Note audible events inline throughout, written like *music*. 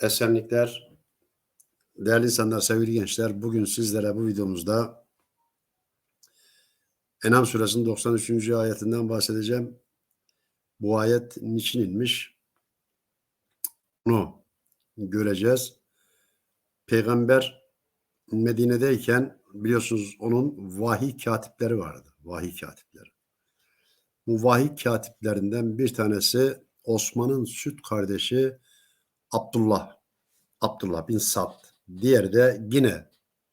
Esenlikler, değerli insanlar, sevgili gençler. Bugün sizlere bu videomuzda Enam suresinin 93. ayetinden bahsedeceğim. Bu ayet niçin inmiş? Bunu göreceğiz. Peygamber Medine'deyken biliyorsunuz onun vahiy katipleri vardı. Vahiy katipleri. Bu vahiy katiplerinden bir tanesi Osman'ın süt kardeşi Abdullah. Abdullah bin Sad. Diğeri de yine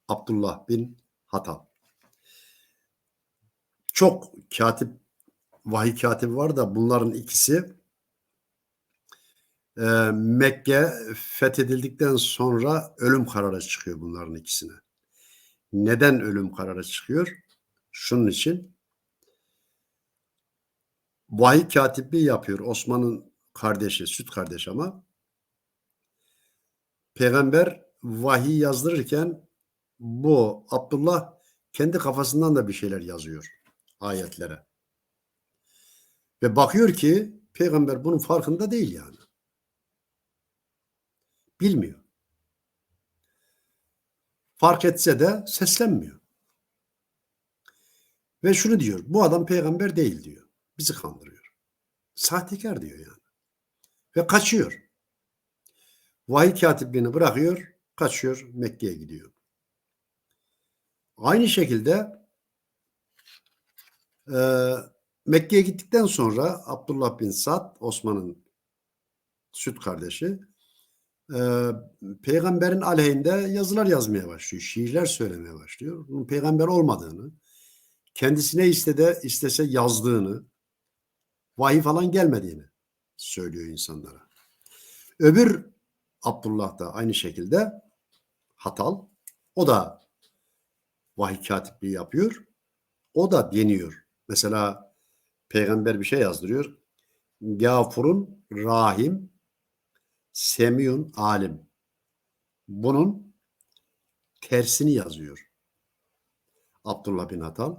Abdullah bin Hatab. Çok katip, vahiy katibi var da bunların ikisi e, Mekke fethedildikten sonra ölüm kararı çıkıyor bunların ikisine. Neden ölüm kararı çıkıyor? Şunun için vahiy katipliği yapıyor Osman'ın kardeşi, süt kardeş ama peygamber vahiy yazdırırken bu Abdullah kendi kafasından da bir şeyler yazıyor ayetlere. Ve bakıyor ki peygamber bunun farkında değil yani. Bilmiyor. Fark etse de seslenmiyor. Ve şunu diyor. Bu adam peygamber değil diyor. Bizi kandırıyor. Sahtekar diyor yani. Ve kaçıyor. Vahiy katipliğini bırakıyor, kaçıyor, Mekke'ye gidiyor. Aynı şekilde e, Mekke'ye gittikten sonra Abdullah bin Sad, Osman'ın süt kardeşi, e, peygamberin aleyhinde yazılar yazmaya başlıyor, şiirler söylemeye başlıyor. Bunun peygamber olmadığını, kendisine istede, istese yazdığını, vahiy falan gelmediğini söylüyor insanlara. Öbür Abdullah da aynı şekilde Hatal. O da vahiy katipliği yapıyor. O da deniyor. Mesela peygamber bir şey yazdırıyor. Gafurun rahim semiyun alim. Bunun tersini yazıyor. Abdullah bin Hatal.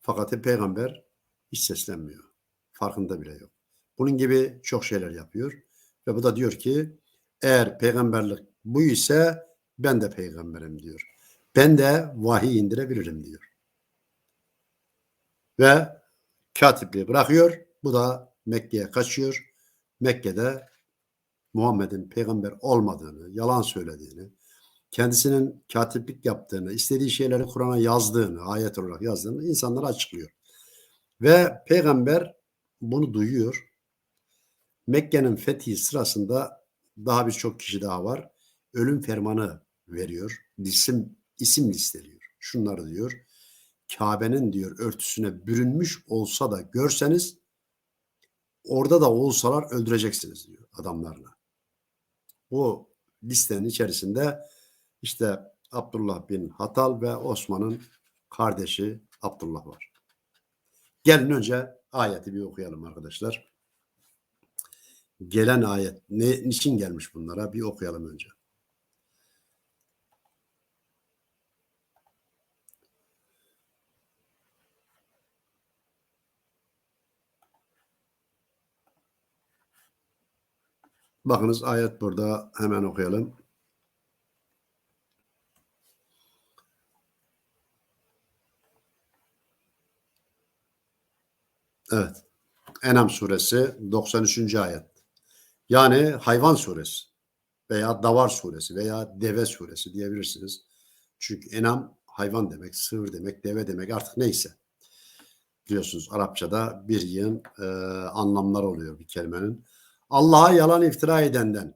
Fakat peygamber hiç seslenmiyor. Farkında bile yok. Bunun gibi çok şeyler yapıyor. Ve bu da diyor ki eğer peygamberlik bu ise ben de peygamberim diyor. Ben de vahiy indirebilirim diyor. Ve katipliği bırakıyor. Bu da Mekke'ye kaçıyor. Mekke'de Muhammed'in peygamber olmadığını, yalan söylediğini, kendisinin katiplik yaptığını, istediği şeyleri Kur'an'a yazdığını, ayet olarak yazdığını insanlara açıklıyor. Ve peygamber bunu duyuyor. Mekke'nin fethi sırasında daha birçok kişi daha var. Ölüm fermanı veriyor. İsim, isim listeliyor. Şunları diyor. Kabe'nin diyor örtüsüne bürünmüş olsa da görseniz orada da olsalar öldüreceksiniz diyor adamlarına. Bu listenin içerisinde işte Abdullah bin Hatal ve Osman'ın kardeşi Abdullah var. Gelin önce ayeti bir okuyalım arkadaşlar gelen ayet ne niçin gelmiş bunlara bir okuyalım önce. Bakınız ayet burada hemen okuyalım. Evet. Enam suresi 93. ayet. Yani hayvan suresi veya davar suresi veya deve suresi diyebilirsiniz. Çünkü enam hayvan demek, sığır demek, deve demek artık neyse. Biliyorsunuz Arapçada bir yığın e, anlamlar oluyor bir kelimenin. Allah'a yalan iftira edenden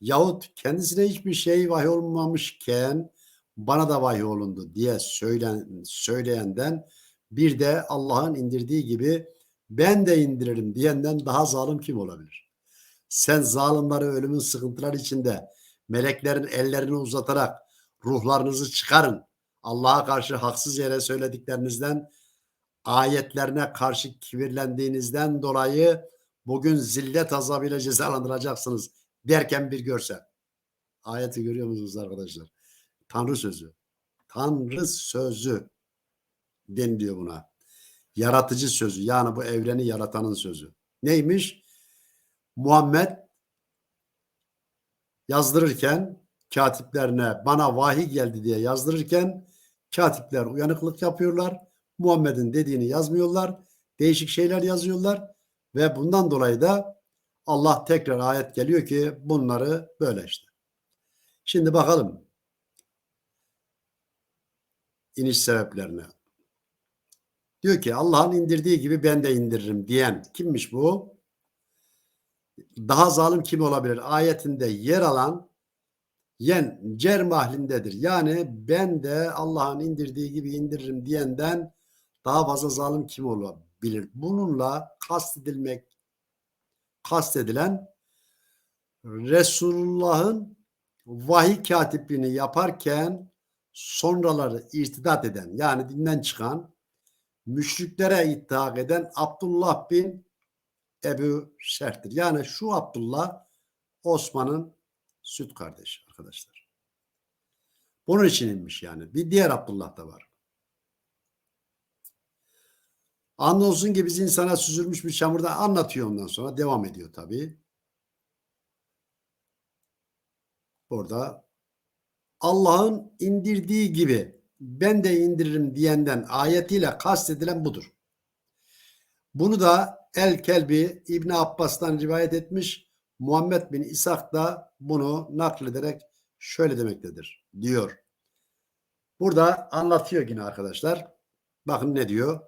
yahut kendisine hiçbir şey vahiy olmamışken bana da vahiy olundu diye söylen, söyleyenden bir de Allah'ın indirdiği gibi ben de indiririm diyenden daha zalim kim olabilir? Sen zalimleri ölümün sıkıntılar içinde meleklerin ellerini uzatarak ruhlarınızı çıkarın. Allah'a karşı haksız yere söylediklerinizden ayetlerine karşı kibirlendiğinizden dolayı bugün zillet azabıyla cezalandıracaksınız derken bir görsel. Ayeti görüyor musunuz arkadaşlar? Tanrı sözü. Tanrı sözü deniliyor buna. Yaratıcı sözü yani bu evreni yaratanın sözü. Neymiş? Muhammed yazdırırken katiplerine bana vahiy geldi diye yazdırırken katipler uyanıklık yapıyorlar. Muhammed'in dediğini yazmıyorlar. Değişik şeyler yazıyorlar ve bundan dolayı da Allah tekrar ayet geliyor ki bunları böyle işte. Şimdi bakalım iniş sebeplerine. Diyor ki Allah'ın indirdiği gibi ben de indiririm diyen kimmiş bu? Daha zalim kim olabilir? Ayetinde yer alan yen cer mahlindedir. Yani ben de Allah'ın indirdiği gibi indiririm diyenden daha fazla zalim kim olabilir? Bununla kastedilmek kastedilen Resulullah'ın vahiy katipliğini yaparken sonraları irtidat eden yani dinden çıkan müşriklere ittihak eden Abdullah bin Ebu Şerh'tir. Yani şu Abdullah Osman'ın süt kardeşi arkadaşlar. Bunun için inmiş yani. Bir diğer Abdullah da var. Andolsun ki biz insana süzülmüş bir çamurda anlatıyor ondan sonra. Devam ediyor tabii. Burada Allah'ın indirdiği gibi ben de indiririm diyenden ayetiyle kastedilen budur. Bunu da El Kelbi İbn Abbas'tan rivayet etmiş. Muhammed bin İshak da bunu naklederek şöyle demektedir diyor. Burada anlatıyor yine arkadaşlar. Bakın ne diyor?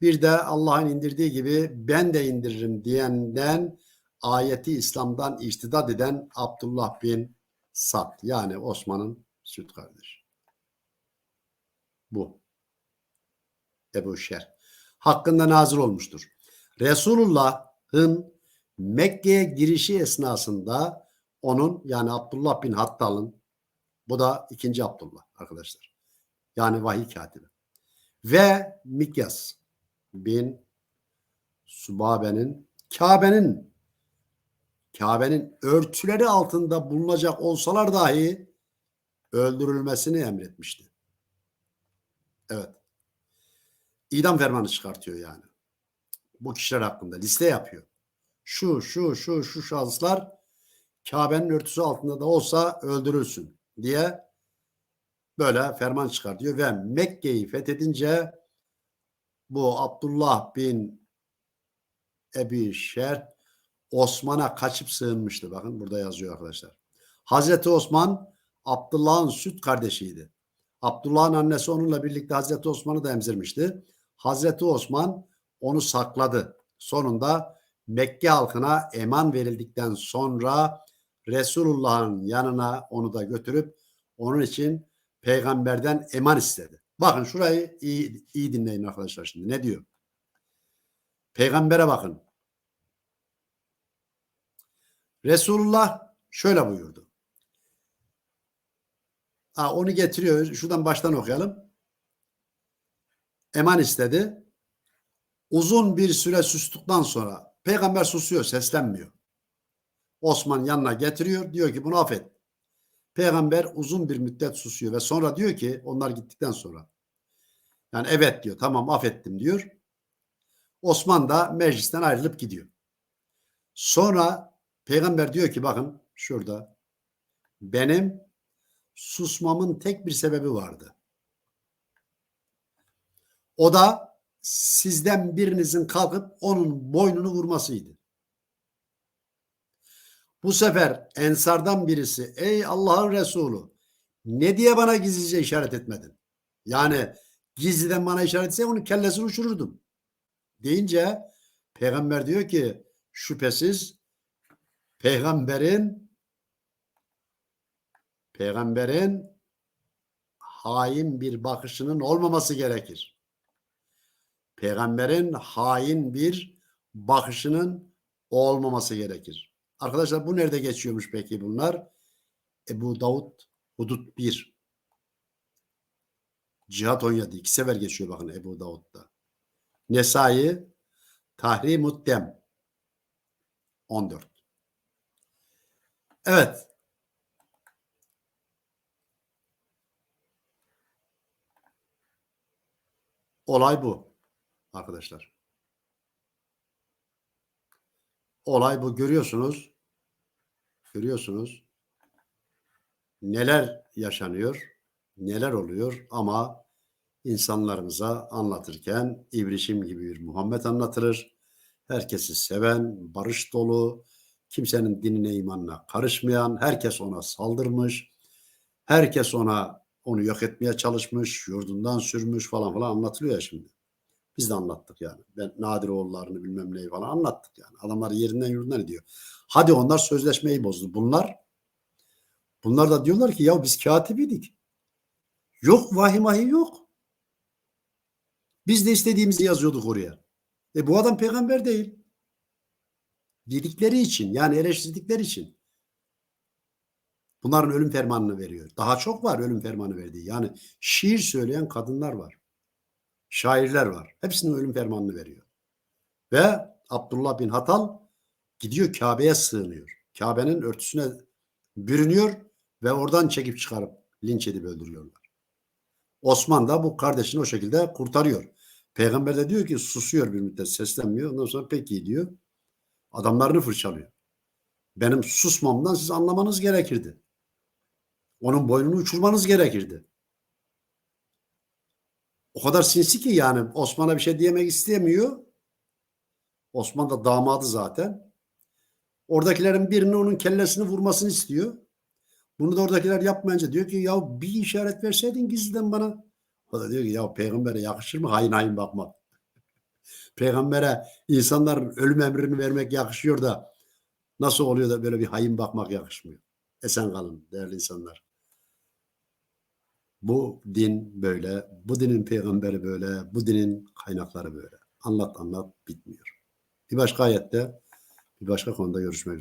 Bir de Allah'ın indirdiği gibi ben de indiririm diyenden ayeti İslam'dan istidat eden Abdullah bin Sad yani Osman'ın süt kardeşi. Bu. Ebu Şer. Hakkında nazil olmuştur. Resulullah'ın Mekke'ye girişi esnasında onun yani Abdullah bin Hattal'ın bu da ikinci Abdullah arkadaşlar. Yani vahiy katibi. Ve Mikyas bin Subabe'nin Kabe'nin Kabe'nin örtüleri altında bulunacak olsalar dahi öldürülmesini emretmişti. Evet. İdam fermanı çıkartıyor yani. Bu kişiler hakkında liste yapıyor. Şu, şu, şu, şu şahıslar Kabe'nin örtüsü altında da olsa öldürülsün diye böyle ferman çıkartıyor ve Mekke'yi fethedince bu Abdullah bin Ebi Şer Osman'a kaçıp sığınmıştı. Bakın burada yazıyor arkadaşlar. Hazreti Osman Abdullah'ın süt kardeşiydi. Abdullah'ın annesi onunla birlikte Hazreti Osman'ı da emzirmişti. Hazreti Osman onu sakladı. Sonunda Mekke halkına eman verildikten sonra Resulullah'ın yanına onu da götürüp onun için peygamberden eman istedi. Bakın şurayı iyi, iyi dinleyin arkadaşlar şimdi. Ne diyor? Peygambere bakın. Resulullah şöyle buyurdu. Ha, onu getiriyor. Şuradan baştan okuyalım. Eman istedi. Uzun bir süre sustuktan sonra peygamber susuyor, seslenmiyor. Osman yanına getiriyor. Diyor ki bunu affet. Peygamber uzun bir müddet susuyor ve sonra diyor ki onlar gittikten sonra yani evet diyor tamam affettim diyor. Osman da meclisten ayrılıp gidiyor. Sonra peygamber diyor ki bakın şurada benim susmamın tek bir sebebi vardı. O da sizden birinizin kalkıp onun boynunu vurmasıydı. Bu sefer ensardan birisi ey Allah'ın Resulü ne diye bana gizlice işaret etmedin? Yani gizliden bana işaret etse onun kellesini uçururdum. Deyince peygamber diyor ki şüphesiz peygamberin peygamberin hain bir bakışının olmaması gerekir. Peygamberin hain bir bakışının olmaması gerekir. Arkadaşlar bu nerede geçiyormuş peki bunlar? Ebu Davud Hudut 1. Cihat 17. iki sefer geçiyor bakın Ebu Davud'da. Nesai Tahrimut Dem 14. Evet. Olay bu arkadaşlar. Olay bu görüyorsunuz. Görüyorsunuz. neler yaşanıyor, neler oluyor ama insanlarımıza anlatırken ibrişim gibi bir Muhammed anlatılır. Herkesi seven, barış dolu, kimsenin dinine imanına karışmayan, herkes ona saldırmış, herkes ona onu yok etmeye çalışmış, yurdundan sürmüş falan falan anlatılıyor ya şimdi. Biz de anlattık yani. Ben Nadiroğullarını bilmem neyi falan anlattık yani. Adamlar yerinden yurdundan ediyor. Hadi onlar sözleşmeyi bozdu. Bunlar bunlar da diyorlar ki ya biz katibiydik. Yok vahiy mahi yok. Biz de istediğimizi yazıyorduk oraya. E bu adam peygamber değil. Dedikleri için yani eleştirdikleri için. Bunların ölüm fermanını veriyor. Daha çok var ölüm fermanı verdiği. Yani şiir söyleyen kadınlar var. Şairler var. Hepsinin ölüm fermanını veriyor. Ve Abdullah bin Hatal gidiyor Kabe'ye sığınıyor. Kabe'nin örtüsüne bürünüyor ve oradan çekip çıkarıp linç edip öldürüyorlar. Osman da bu kardeşini o şekilde kurtarıyor. Peygamber de diyor ki susuyor bir müddet seslenmiyor. Ondan sonra peki diyor. Adamlarını fırçalıyor. Benim susmamdan siz anlamanız gerekirdi. Onun boynunu uçurmanız gerekirdi. O kadar sinsi ki yani Osman'a bir şey diyemek istemiyor. Osman da damadı zaten. Oradakilerin birinin onun kellesini vurmasını istiyor. Bunu da oradakiler yapmayınca diyor ki ya bir işaret verseydin gizliden bana. O da diyor ki ya peygambere yakışır mı hain hain bakmak. *laughs* Peygambere insanların ölüm emrini vermek yakışıyor da nasıl oluyor da böyle bir hain bakmak yakışmıyor. Esen kalın değerli insanlar. Bu din böyle, bu dinin peygamberi böyle, bu dinin kaynakları böyle. Anlat anlat bitmiyor. Bir başka ayette, bir başka konuda görüşmek üzere.